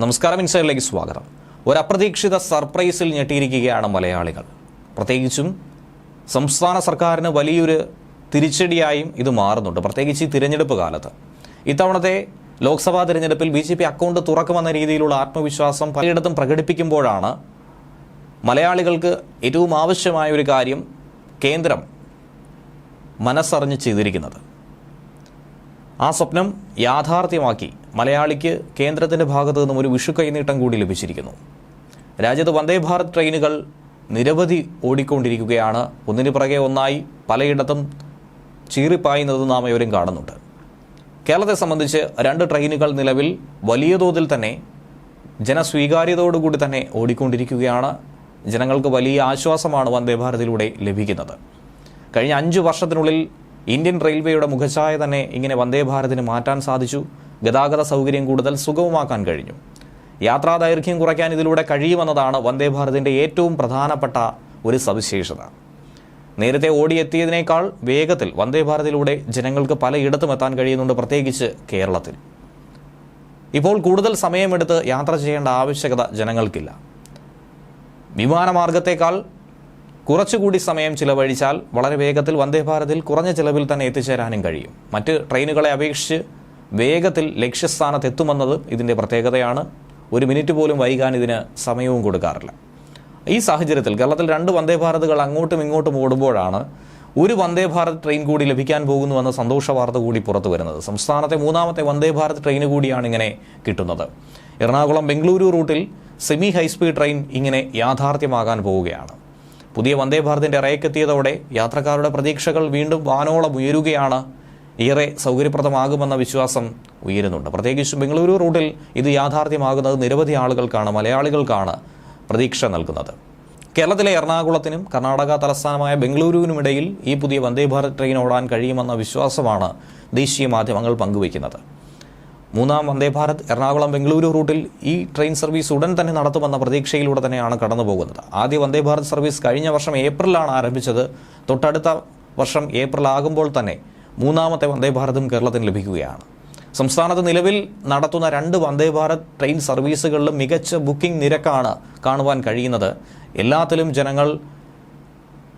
നമസ്കാരം ഇൻസൈഡിലേക്ക് സ്വാഗതം. ഒരു അപ്രതീക്ഷിത സർപ്രൈസിൽ ഞെട്ടിയിരിക്കുകയാണ് മലയാളികൾ. പ്രത്യേകിച്ചും സംസ്ഥാന സർക്കാരിന് വലിയൊരു തിരിച്ചടിയായും ഇത് മാറുന്നുണ്ട്. പ്രത്യേകിച്ച് ഈ തിരഞ്ഞെടുപ്പ് കാലത്ത്. ഇത്തവണത്തെ ലോക്സഭാ തിരഞ്ഞെടുപ്പിൽ ബി ജെ പി അക്കൗണ്ട് തുറക്കുമെന്ന രീതിയിലുള്ള ആത്മവിശ്വാസം പലയിടത്തും പ്രകടിപ്പിക്കുമ്പോഴാണ് മലയാളികൾക്ക് ഏറ്റവും ആവശ്യമായ ഒരു കാര്യം കേന്ദ്രം മനസ്സറിഞ്ഞ് ചെയ്തിരിക്കുന്നത്. ആ സ്വപ്നം യാഥാർത്ഥ്യമാക്കി മലയാളിക്ക് കേന്ദ്രത്തിന്റെ ഭാഗത്തു നിന്നും ഒരു വിഷു കൈനീട്ടം കൂടി ലഭിച്ചിരിക്കുന്നു. രാജ്യത്ത് വന്ദേ ഭാരത് ട്രെയിനുകൾ നിരവധി ഓടിക്കൊണ്ടിരിക്കുകയാണ്. ഒന്നിനു പുറകെ ഒന്നായി പലയിടത്തും ചീറിപ്പായുന്നത് നാം ഇവരും കാണുന്നുണ്ട്. കേരളത്തെ സംബന്ധിച്ച് രണ്ട് ട്രെയിനുകൾ നിലവിൽ വലിയ തോതിൽ തന്നെ ജനസ്വീകാര്യതയോടുകൂടി തന്നെ ഓടിക്കൊണ്ടിരിക്കുകയാണ്. ജനങ്ങൾക്ക് വലിയ ആശ്വാസമാണ് വന്ദേ ഭാരതിലൂടെ ലഭിക്കുന്നത്. കഴിഞ്ഞ അഞ്ച് വർഷത്തിനുള്ളിൽ ഇന്ത്യൻ റെയിൽവേയുടെ മുഖഛായ തന്നെ ഇങ്ങനെ വന്ദേ ഭാരതിന് മാറ്റാൻ സാധിച്ചു. ഗതാഗത സൗകര്യം കൂടുതൽ സുഗമമാക്കാൻ കഴിഞ്ഞു. യാത്രാ ദൈർഘ്യം കുറയ്ക്കാൻ ഇതിലൂടെ കഴിയുമെന്നതാണ് വന്ദേ ഭാരതിന്റെ ഏറ്റവും പ്രധാനപ്പെട്ട ഒരു സവിശേഷത. നേരത്തെ ഓടിയെത്തിയതിനേക്കാൾ വേഗത്തിൽ വന്ദേ ഭാരതിലൂടെ ജനങ്ങൾക്ക് പലയിടത്തും എത്താൻ കഴിയുന്നുണ്ട് പ്രത്യേകിച്ച് കേരളത്തിൽ. ഇപ്പോൾ കൂടുതൽ സമയമെടുത്ത് യാത്ര ചെയ്യേണ്ട ആവശ്യകത ജനങ്ങൾക്കില്ല. വിമാനമാർഗത്തേക്കാൾ കുറച്ചുകൂടി സമയം ചിലവഴിച്ചാൽ വളരെ വേഗത്തിൽ വന്ദേ ഭാരതിൽ കുറഞ്ഞ ചിലവിൽ തന്നെ എത്തിച്ചേരാനും കഴിയും. മറ്റ് ട്രെയിനുകളെ അപേക്ഷിച്ച് വേഗത്തിൽ ലക്ഷ്യസ്ഥാനത്ത് എത്തുമെന്നത് ഇതിന്റെ പ്രത്യേകതയാണ്. ഒരു മിനിറ്റ് പോലും വൈകാൻ ഇതിന് സമയവും കൊടുക്കാറില്ല. ഈ സാഹചര്യത്തിൽ കേരളത്തിൽ രണ്ട് വന്ദേ ഭാരതുകൾ അങ്ങോട്ടും ഇങ്ങോട്ടും ഓടുമ്പോഴാണ് ഒരു വന്ദേ ഭാരത് ട്രെയിൻ കൂടി ലഭിക്കാൻ പോകുന്നുവെന്ന സന്തോഷ വാർത്ത കൂടി പുറത്തു വരുന്നത്. സംസ്ഥാനത്തെ മൂന്നാമത്തെ വന്ദേ ഭാരത് ട്രെയിൻ കൂടിയാണ് ഇങ്ങനെ കിട്ടുന്നത്. എറണാകുളം ബംഗളൂരു റൂട്ടിൽ സെമി ഹൈസ്പീഡ് ട്രെയിൻ ഇങ്ങനെ യാഥാർത്ഥ്യമാകാൻ പോവുകയാണ്. പുതിയ വന്ദേ ഭാരതിന്റെ ഇറയക്കെത്തിയതോടെ യാത്രക്കാരുടെ പ്രതീക്ഷകൾ വീണ്ടും വാനോളം ഉയരുകയാണ്. ഏറെ സൗകര്യപ്രദമാകുമെന്ന വിശ്വാസം ഉയരുന്നുണ്ട്. പ്രത്യേകിച്ചും ബംഗളൂരു റൂട്ടിൽ ഇത് യാഥാർത്ഥ്യമാകുന്നത് നിരവധി ആളുകൾക്കാണ് മലയാളികൾക്കാണ് പ്രതീക്ഷ നൽകുന്നത്. കേരളത്തിലെ എറണാകുളത്തിനും കർണാടക തലസ്ഥാനമായ ബംഗളൂരുവിനുമിടയിൽ ഈ പുതിയ വന്ദേ ഭാരത് ട്രെയിൻ ഓടാൻ കഴിയുമെന്ന വിശ്വാസമാണ് ദേശീയ മാധ്യമങ്ങൾ പങ്കുവയ്ക്കുന്നത്. മൂന്നാം വന്ദേ ഭാരത് എറണാകുളം ബംഗളൂരു റൂട്ടിൽ ഈ ട്രെയിൻ സർവീസ് ഉടൻ തന്നെ നടത്തുമെന്ന പ്രതീക്ഷയിലൂടെ തന്നെയാണ് കടന്നു പോകുന്നത് ആദ്യ വന്ദേ ഭാരത് സർവീസ് കഴിഞ്ഞ വർഷം ഏപ്രിലാണ് ആരംഭിച്ചത്. തൊട്ടടുത്ത വർഷം ഏപ്രിൽ ആകുമ്പോൾ തന്നെ മൂന്നാമത്തെ വന്ദേ ഭാരതും കേരളത്തിന് ലഭിക്കുകയാണ്. സംസ്ഥാനത്ത് നിലവിൽ നടത്തുന്ന രണ്ട് വന്ദേ ഭാരത് ട്രെയിൻ സർവീസുകളിലും മികച്ച ബുക്കിംഗ് നിരക്കാണ് കാണുവാൻ കഴിയുന്നത്. എല്ലാത്തിലും ജനങ്ങൾ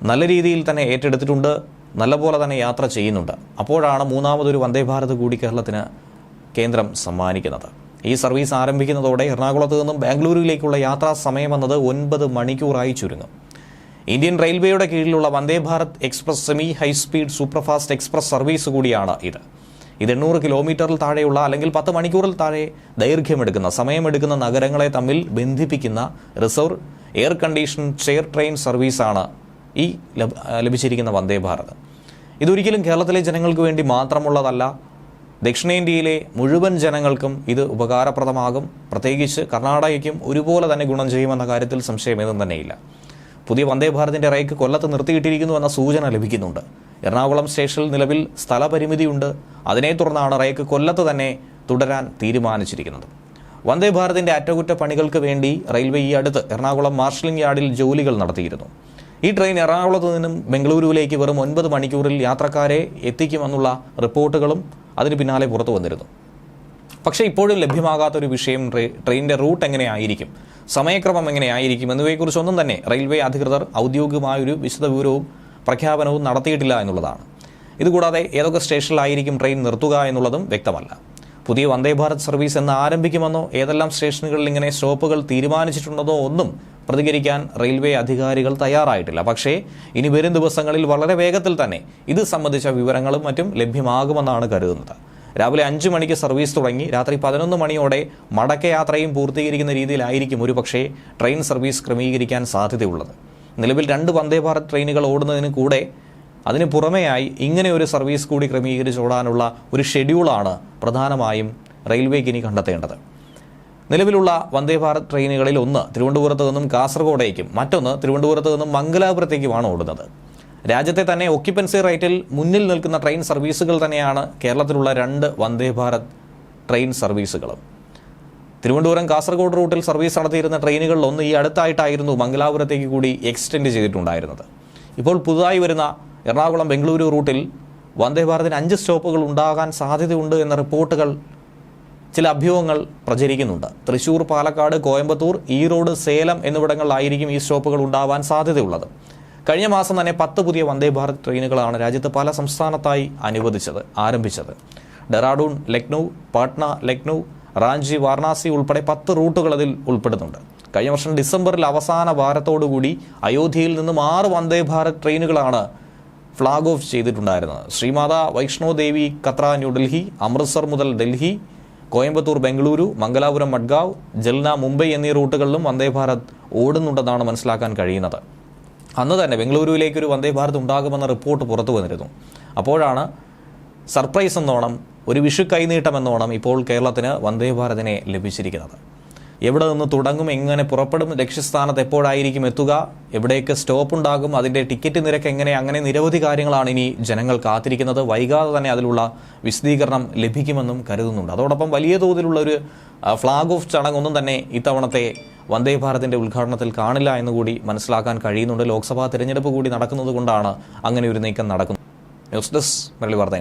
നല്ല രീതിയിൽ തന്നെ ഏറ്റെടുത്തിട്ടുണ്ട് നല്ലപോലെ തന്നെ യാത്ര ചെയ്യുന്നുണ്ട്. അപ്പോഴാണ് മൂന്നാമതൊരു വന്ദേ ഭാരത് കൂടി കേരളത്തിന് കേന്ദ്രം സമ്മാനിക്കുന്നത്. ഈ സർവീസ് ആരംഭിക്കുന്നതോടെ എറണാകുളത്ത് നിന്നും ബാംഗ്ലൂരിലേക്കുള്ള യാത്രാ സമയമെന്നത് ഒൻപത് മണിക്കൂറായി ചുരുങ്ങും. ഇന്ത്യൻ റെയിൽവേയുടെ കീഴിലുള്ള Vande Bharat express semi high speed superfast express service കൂടിയാണ് ഇത്. ഇത് എണ്ണൂറ് കിലോമീറ്ററിൽ താഴെയുള്ള അല്ലെങ്കിൽ പത്ത് മണിക്കൂറിൽ താഴെ ദൈർഘ്യമെടുക്കുന്ന സമയമെടുക്കുന്ന നഗരങ്ങളെ തമ്മിൽ ബന്ധിപ്പിക്കുന്ന reserve air condition chair train സർവീസാണ് ഈ ലഭിച്ചിരിക്കുന്ന വന്ദേ ഭാരത്. ഇതൊരിക്കലും കേരളത്തിലെ ജനങ്ങൾക്ക് വേണ്ടി മാത്രമുള്ളതല്ല ദക്ഷിണേന്ത്യയിലെ മുഴുവൻ ജനങ്ങൾക്കും ഇത് ഉപകാരപ്രദമാകും. പ്രത്യേകിച്ച് കർണാടകയ്ക്കും ഒരുപോലെ തന്നെ ഗുണം ചെയ്യുമെന്ന കാര്യത്തിൽ സംശയമേതും തന്നെയില്ല. പുതിയ വന്ദേ ഭാരതിന്റെ റേക്ക് കൊല്ലത്ത് നിർത്തിയിട്ടിരിക്കുന്നു എന്ന സൂചന ലഭിക്കുന്നുണ്ട്. എറണാകുളം സ്റ്റേഷനിൽ നിലവിൽ സ്ഥലപരിമിതിയുണ്ട്. അതിനെ തുടർന്നാണ് റേക്ക് കൊല്ലത്ത് തന്നെ തുടരാൻ തീരുമാനിച്ചിരിക്കുന്നത്. വന്ദേ ഭാരതിന്റെ അറ്റകുറ്റപ്പണികൾക്ക് വേണ്ടി റെയിൽവേ ഈ അടുത്ത് എറണാകുളം മാർഷലിംഗ് യാർഡിൽ ജോലികൾ നടത്തിയിരുന്നു. ഈ ട്രെയിൻ എറണാകുളത്ത് നിന്നും ബംഗളൂരുവിലേക്ക് വെറും ഒൻപത് മണിക്കൂറിൽ യാത്രക്കാരെ എത്തിക്കുമെന്നുള്ള റിപ്പോർട്ടുകളും അതിന് പിന്നാലെ പുറത്തു വന്നിരുന്നു. പക്ഷേ ഇപ്പോഴും ലഭ്യമാകാത്ത ഒരു വിഷയം ട്രെയിനിന്റെ റൂട്ട് എങ്ങനെയായിരിക്കും സമയക്രമം എങ്ങനെയായിരിക്കും എന്നിവയെക്കുറിച്ചൊന്നും തന്നെ റെയിൽവേ അധികൃതർ ഔദ്യോഗികമായൊരു വിശദ വിവരവും പ്രഖ്യാപനവും നടത്തിയിട്ടില്ല എന്നുള്ളതാണ്. ഇതുകൂടാതെ ഏതൊക്കെ സ്റ്റേഷനിലായിരിക്കും ട്രെയിൻ നിർത്തുക എന്നുള്ളതും വ്യക്തമല്ല. പുതിയ വന്ദേ ഭാരത് സർവീസ് എന്ന് ആരംഭിക്കുമെന്നോ ഏതെല്ലാം സ്റ്റേഷനുകളിൽ ഇങ്ങനെ സ്റ്റോപ്പുകൾ തീരുമാനിച്ചിട്ടുണ്ടെന്നോ ഒന്നും പ്രതികരിക്കാൻ റെയിൽവേ അധികാരികൾ തയ്യാറായിട്ടില്ല. പക്ഷേ ഇനി വരും ദിവസങ്ങളിൽ വളരെ വേഗത്തിൽ തന്നെ ഇത് സംബന്ധിച്ച വിവരങ്ങളും മറ്റും ലഭ്യമാകുമെന്നാണ് കരുതുന്നത്. രാവിലെ അഞ്ച് മണിക്ക് സർവീസ് തുടങ്ങി രാത്രി പതിനൊന്ന് മണിയോടെ മടക്കയാത്രയും പൂർത്തീകരിക്കുന്ന രീതിയിലായിരിക്കും ഒരു പക്ഷേ ട്രെയിൻ സർവീസ് ക്രമീകരിക്കാൻ സാധ്യതയുള്ളത്. നിലവിൽ രണ്ട് വന്ദേ ഭാരത് ട്രെയിനുകൾ ഓടുന്നതിന് കൂടെ അതിന് പുറമെയായി ഇങ്ങനെ ഒരു സർവീസ് കൂടി ക്രമീകരിച്ച് ഓടാനുള്ള ഒരു ഷെഡ്യൂളാണ് പ്രധാനമായും റെയിൽവേക്ക് ഇനി കണ്ടെത്തേണ്ടത്. നിലവിലുള്ള വന്ദേ ഭാരത് ട്രെയിനുകളിൽ ഒന്ന് തിരുവനന്തപുരത്ത് നിന്നും കാസർഗോഡേക്കും മറ്റൊന്ന് തിരുവനന്തപുരത്ത് നിന്നും മംഗലാപുരത്തേക്കുമാണ് ഓടുന്നത്. രാജ്യത്തെ തന്നെ ഒക്യുപ്പൻസി റേറ്റിൽ മുന്നിൽ നിൽക്കുന്ന ട്രെയിൻ സർവീസുകൾ തന്നെയാണ് കേരളത്തിലുള്ള രണ്ട് വന്ദേ ഭാരത് ട്രെയിൻ സർവീസുകളും തിരുവനന്തപുരം കാസർഗോഡ് റൂട്ടിൽ സർവീസ് നടത്തിയിരുന്ന ട്രെയിനുകളിൽ ഒന്ന് ഈ അടുത്തായിട്ടായിരുന്നു മംഗലാപുരത്തേക്ക് കൂടി എക്സ്റ്റെൻഡ് ചെയ്തിട്ടുണ്ടായിരുന്നത്. ഇപ്പോൾ പുതുതായി വരുന്ന എറണാകുളം ബംഗളൂരു റൂട്ടിൽ വന്ദേ ഭാരതിന് അഞ്ച് സ്റ്റോപ്പുകൾ ഉണ്ടാകാൻ സാധ്യതയുണ്ട് എന്ന റിപ്പോർട്ടുകൾ ചില അഭ്യൂഹങ്ങൾ പ്രചരിക്കുന്നുണ്ട്. തൃശൂർ പാലക്കാട് കോയമ്പത്തൂർ ഈറോഡ് സേലം എന്നിവിടങ്ങളിലായിരിക്കും ഈ സ്റ്റോപ്പുകൾ ഉണ്ടാവാൻ സാധ്യതയുള്ളത്. കഴിഞ്ഞ മാസം തന്നെ പത്ത് പുതിയ വന്ദേ ഭാരത് ട്രെയിനുകളാണ് രാജ്യത്ത് പല സംസ്ഥാനത്തായി അനുവദിച്ചത് ആരംഭിച്ചത്. ഡെറാഡൂൺ ലക്നൗ പാട്ന ലക്നൗ റാഞ്ചി വാരണാസി ഉൾപ്പെടെ പത്ത് റൂട്ടുകൾ അതിൽ ഉൾപ്പെടുന്നുണ്ട്. കഴിഞ്ഞ വർഷം ഡിസംബറിൽ അവസാന വാരത്തോടുകൂടി അയോധ്യയിൽ നിന്നും ആറ് വന്ദേ ഭാരത് ട്രെയിനുകളാണ് ഫ്ളാഗ് ഓഫ് ചെയ്തിട്ടുണ്ടായിരുന്നത് ശ്രീമാത വൈഷ്ണോ ദേവി കത്ര ന്യൂഡൽഹി അമൃത്സർ മുതൽ ഡൽഹി കോയമ്പത്തൂർ ബംഗളൂരു മംഗലാപുരം മഡ്ഗാവ് ജൽന മുംബൈ എന്നീ റൂട്ടുകളിലും വന്ദേ ഭാരത് ഓടുന്നുണ്ടെന്നാണ് മനസ്സിലാക്കാൻ കഴിയുന്നത്. അന്ന് തന്നെ ബംഗളൂരുവിലേക്ക് ഒരു വന്ദേ ഭാരത് ഉണ്ടാകുമെന്ന റിപ്പോർട്ട് പുറത്തു വന്നിരുന്നു. അപ്പോഴാണ് സർപ്രൈസ് എന്നോണം ഒരു വിഷു കൈനീട്ടം എന്നോണം ഇപ്പോൾ കേരളത്തിന് വന്ദേ ഭാരതിനെ ലഭിച്ചിരിക്കുന്നത്. എവിടെ നിന്ന് തുടങ്ങും എങ്ങനെ പുറപ്പെടും ലക്ഷ്യസ്ഥാനത്ത് എപ്പോഴായിരിക്കും എത്തുക എവിടേക്ക് സ്റ്റോപ്പ് ഉണ്ടാകും അതിന്റെ ടിക്കറ്റ് നിരക്ക് എങ്ങനെ അങ്ങനെ നിരവധി കാര്യങ്ങളാണ് ഇനി ജനങ്ങൾ കാത്തിരിക്കുന്നത്. വൈകാതെ തന്നെ അതിലുള്ള വിശദീകരണം ലഭിക്കുമെന്നും കരുതുന്നുണ്ട്. അതോടൊപ്പം വലിയ തോതിലുള്ള ഒരു ഫ്ലാഗ് ഓഫ് ചടങ്ങൊന്നും തന്നെ ഇത്തവണത്തെ വന്ദേ ഭാരതിന്റെ ഉദ്ഘാടനത്തിൽ കാണില്ല എന്ന് കൂടി മനസ്സിലാക്കാൻ കഴിയുന്നുണ്ട്. ലോക്സഭാ തിരഞ്ഞെടുപ്പ് കൂടി നടക്കുന്നത് കൊണ്ടാണ് അങ്ങനെ ഒരു നീക്കം നടക്കുന്നത്. ന്യൂസ് ഡെസ്ക് മുരളി വാർത്ത